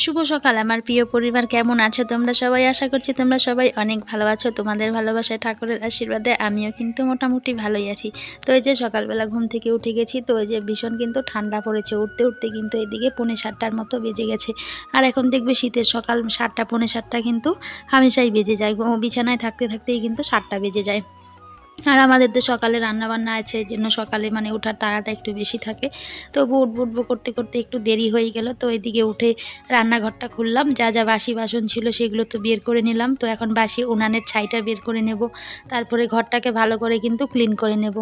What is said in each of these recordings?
শুভ সকাল। আমার প্রিয় পরিবার, কেমন আছো? তোমরা সবাই আশা করছি তোমরা সবাই অনেক ভালো আছো। তোমাদের ভালোবাসায়, ঠাকুরের আশীর্বাদে আমিও কিন্তু মোটামুটি ভালোই আছি। তো এই যে সকালবেলা ঘুম থেকে উঠে গেছি, তো এই যে ভীষণ কিন্তু ঠান্ডা পড়েছে। উঠতে উঠতে কিন্তু এদিকে পৌনে সাতটার মতো বেজে গেছে। আর এখন দেখবে শীতের সকাল সাতটা, পৌনে সাতটা কিন্তু হামেশাই বেজে যায়। বিছানায় থাকতে, থাকতেই কিন্তু সাতটা বেজে যায়। আর আমাদের তো সকালে রান্না বান্না আছে, এই জন্য সকালে মানে ওঠার তাড়াটা একটু বেশি থাকে। তো উঠবো উঠবো করতে করতে একটু দেরি হয়ে গেল, তো এদিকে উঠে রান্নাঘরটা খুললাম। যা যা বাসি বাসন ছিল সেগুলো তো বের করে নিলাম, তো এখন বাসি উনানের ছাইটা বের করে নেব। তারপরে ঘরটাকে ভালো করে কিন্তু ক্লিন করে নেব।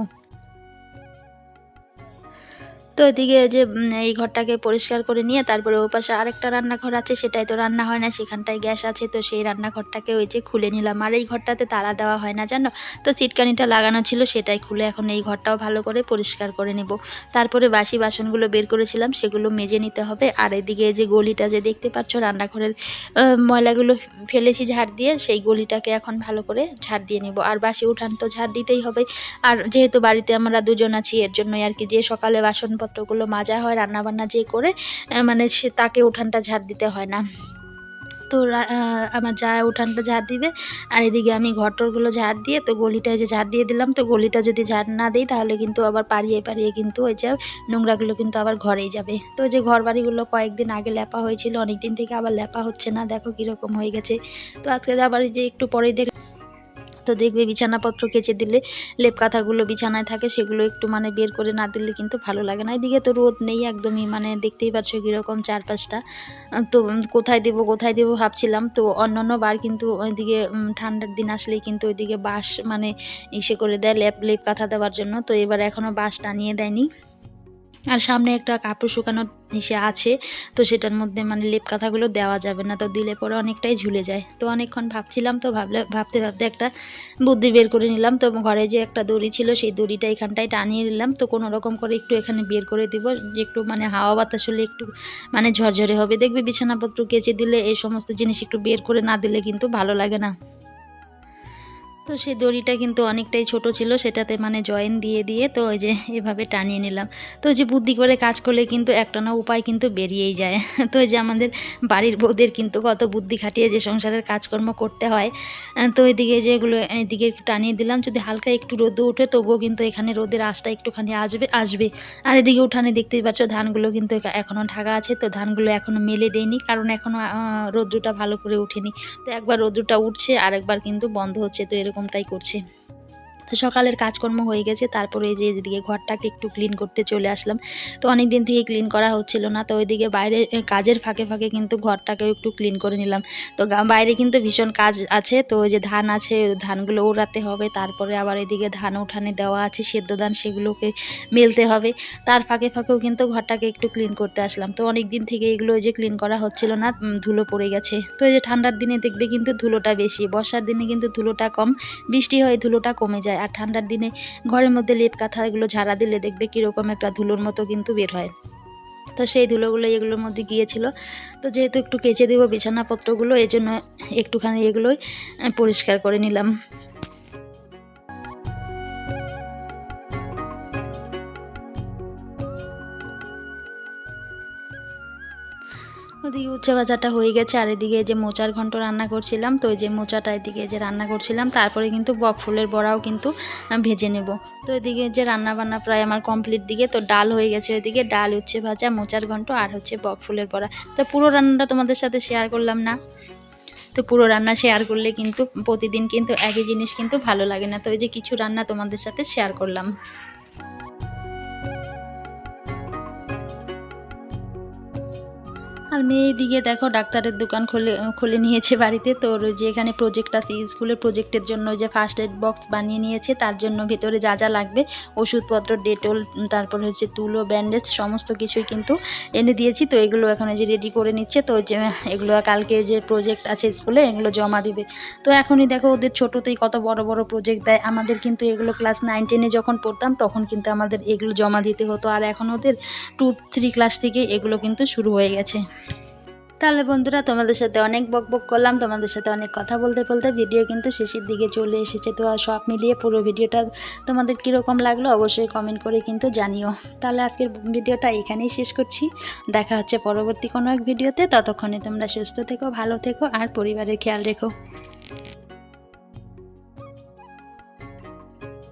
তো এদিকে যে এই ঘরটাকে পরিষ্কার করে নিয়ে তারপরে ওই পাশে আরেকটা রান্নাঘর আছে, সেটাই তো রান্না হয় না, সেখানটায় গ্যাস আছে, তো সেই রান্নাঘরটাকে ওই যে খুলে নিলাম। আর এই ঘরটাতে তালা দেওয়া হয় না, জানো? তো চিটকানিটা লাগানো ছিল, সেটাই খুলে এখন এই ঘরটাও ভালো করে পরিষ্কার করে নেব। তারপরে বাসি বাসনগুলো বের করেছিলাম, সেগুলো মেজে নিতে হবে। আর এদিকে যে গলিটা যে দেখতে পাচ্ছ, রান্নাঘরের ময়লাগুলো ফেলেছি ঝাড় দিয়ে, সেই গলিটাকে এখন ভালো করে ঝাড় দিয়ে নেব। আর বাসি উঠান তো ঝাড় দিতেই হবে। আর যেহেতু বাড়িতে আমরা দুজন আছি, এর জন্যই আর কি যে সকালে বাসনপত্রগুলো মাজা হয়, রান্নাবান্না যে করে মানে সে তাকে উঠানটা ঝাড় দিতে হয় না। তো আমার যা উঠানটা ঝাড় দিবে, আর এদিকে আমি ঘরটরগুলো ঝাড় দিয়ে, তো গলিটায় যে ঝাড় দিয়ে দিলাম, তো গলিটা যদি ঝাড় না দিই, তাহলে কিন্তু আবার পাড়িয়ে পাড়িয়ে কিন্তু ওই যে নোংরাগুলো কিন্তু আবার ঘরেই যাবে। তো যে ঘর বাড়িগুলো কয়েকদিন আগে ল্যাপা হয়েছিল অনেক দিন থেকে আবার ল্যাপা হচ্ছে না, দেখো কীরকম হয়ে গেছে। তো আজকে আবার যে একটু পরেই দেখ তো দেখবে বিছানাপত্র কেচে দিলে লেপ কাঁথাগুলো বিছানায় থাকে সেগুলো একটু মানে বের করে না দিলে কিন্তু ভালো লাগে না। এদিকে তো রোদ নেই একদমই মানে দেখতেই পাচ্ছ কীরকম চারপাশটা। আহ, তো কোথায় দেবো কোথায় দেবো ভাবছিলাম। তো অন্যান্য বার কিন্তু ওইদিকে ঠান্ডার দিন আসলেই কিন্তু ওইদিকে বাঁশ মানে ইসে করে দেয় লেপ লেপ কাঁথা দেওয়ার জন্য। তো এবার এখনও বাঁশ টানিয়ে দেয়নি। আর সামনে একটা কাপড় শুকানোর ইসে আছে, তো সেটার মধ্যে মানে লেপ কাঁথাগুলো দেওয়া যাবে না, তো দিলে পরে অনেকটাই ঝুলে যায়। তো অনেকক্ষণ ভাবছিলাম, তো ভাবলে, ভাবতে ভাবতে একটা বুদ্ধি বের করে নিলাম। তো ঘরে যে একটা দড়ি ছিল, সেই দড়িটা এখানটায় টানিয়ে নিলাম। তো কোনো রকম করে একটু এখানে বের করে দিব একটু মানে হাওয়া বাতাস হলে একটু মানে ঝরঝরে হবে। দেখবে বিছানাপত্র কেচে দিলে এই সমস্ত জিনিস একটু বের করে না দিলে কিন্তু ভালো লাগে না। তো সেই দড়িটা কিন্তু অনেকটাই ছোট ছিল, সেটাতে মানে জয়েন দিয়ে দিয়ে তো ওই যে এভাবে টানিয়ে নিলাম। তো যে বুদ্ধি করে কাজ করলে কিন্তু একটা না উপায় কিন্তু বেরিয়েই যায়। তো যে আমাদের বাড়ির বউদের কিন্তু কত বুদ্ধি খাটিয়ে যে সংসারের কাজকর্ম করতে হয়। তো এদিকে যেগুলো এদিকে একটু টানিয়ে দিলাম, যদি হালকা একটু রোদও ওঠে তবুও কিন্তু এখানে রোদের আশটা একটুখানি আসবে আসবে। আর এদিকে উঠানে দেখতেই পাচ্ছ ধানগুলো কিন্তু এখনও ঢাকা আছে, তো ধানগুলো এখনও মেলে দেয়নি, কারণ এখনও রৌদ্রটা ভালো করে উঠেনি তো একবার রৌদ্রটা উঠছে আর একবার কিন্তু বন্ধ হচ্ছে, তো এরকমটাই করছে। তো সকালের কাজকর্ম হয়ে গেছে, তারপরে যে এদিকে ঘরটাকে একটু ক্লিন করতে চলে আসলাম। তো অনেক দিন থেকে ক্লিন করা হচ্ছিল না, তো ওইদিকে বাইরে কাজের ফাঁকে ফাঁকে কিন্তু ঘরটাকেও একটু ক্লিন করে নিলাম। তো বাইরে কিন্তু ভীষণ কাজ আছে, তো ওই যে ধান আছে ধানগুলো ওড়াতে হবে, তারপরে আবার এদিকে ধান উঠানে দেওয়া আছে, সেদ্ধ ধান সেগুলোকে মেলতে হবে। তার ফাঁকে ফাঁকেও কিন্তু ঘরটাকে একটু ক্লিন করতে আসলাম। তো অনেক দিন থেকে এগুলো যে ক্লিন করা হচ্ছিল না ধুলো পড়ে গেছে। তো এই যে ঠান্ডার দিনে দেখবে কিন্তু ধুলোটা বেশি, বর্ষার দিনে কিন্তু ধুলোটা কম, বৃষ্টি হয় ধুলোটা কমে যায়। আর ঠান্ডার দিনে ঘরের মধ্যে লেপ কাঁথা এগুলো ঝাড়া দিলে দেখবে কীরকম একটা ধুলোর মতো কিন্তু বের হয়। তো সেই ধুলোগুলো এগুলোর মধ্যে গিয়েছিল। তো যেহেতু একটু কেচে দেবো বিছানাপত্রগুলো এই জন্য একটুখানি এগুলোই পরিষ্কার করে নিলাম। ওদিকে উচ্চে ভাজাটা হয়ে গেছে, আর এদিকে যে মোচার ঘন্ট রান্না করছিলাম, তো ওই যে মোচাটা এদিকে যে রান্না করছিলাম, তারপরে কিন্তু বক ফুলের বড়াও কিন্তু ভেজে নেব। তো এদিকে যে রান্না বান্না প্রায় আমার কমপ্লিট দিকে, তো ডাল হয়ে গেছে ওইদিকে, ডাল, উচ্ছে ভাজা, মোচার ঘন্ট আর হচ্ছে বক ফুলের বড়া। তো পুরো রান্নাটা তোমাদের সাথে শেয়ার করলাম না। তো পুরো রান্না শেয়ার করলে কিন্তু প্রতিদিন কিন্তু একই জিনিস কিন্তু ভালো লাগে না। তো ওই যে কিছু রান্না তোমাদের সাথে শেয়ার করলাম। আর মেয়ে এদিকে দেখো ডাক্তারের দোকান খুলে খুলে নিয়েছে বাড়িতে। তো যে এখানে প্রজেক্ট আছে স্কুলের প্রজেক্টের জন্য যে ফার্স্ট এড বক্স বানিয়ে নিয়েছে। তার জন্য ভেতরে যা যা লাগবে, ওষুধপত্র, ডেটল, তারপর হচ্ছে তুলো ব্যান্ডেজ সমস্ত কিছুই কিন্তু এনে দিয়েছি। তো এগুলো এখন যে রেডি করে নিচ্ছে। তো যে এগুলো কালকে যে প্রজেক্ট আছে স্কুলে এগুলো জমা দিবে। তো এখনই দেখো ওদের ছোটোতেই কত বড় বড় প্রজেক্ট দেয়। আমাদের কিন্তু এগুলো ক্লাস নাইন টেনে যখন পড়তাম, তখন কিন্তু আমাদের এগুলো জমা দিতে হতো। আর এখন ওদের টু থ্রি ক্লাস থেকে এগুলো কিন্তু শুরু হয়ে গেছে। তাহলে বন্ধুরা, তোমাদের সাথে অনেক বক বক করলাম, তোমাদের সাথে অনেক কথা বলতে বলতে ভিডিও কিন্তু শেষের দিকে চলে এসেছে। তো আর সব মিলিয়ে পুরো ভিডিওটা তোমাদের কীরকম লাগল অবশ্যই কমেন্ট করে কিন্তু জানিও। তাহলে আজকের ভিডিওটা এখানেই শেষ করছি। দেখা হচ্ছে পরবর্তী কোনো এক ভিডিওতে ততক্ষণে তোমরা সুস্থ থেকো, ভালো থেকো, আর পরিবারের খেয়াল রেখো।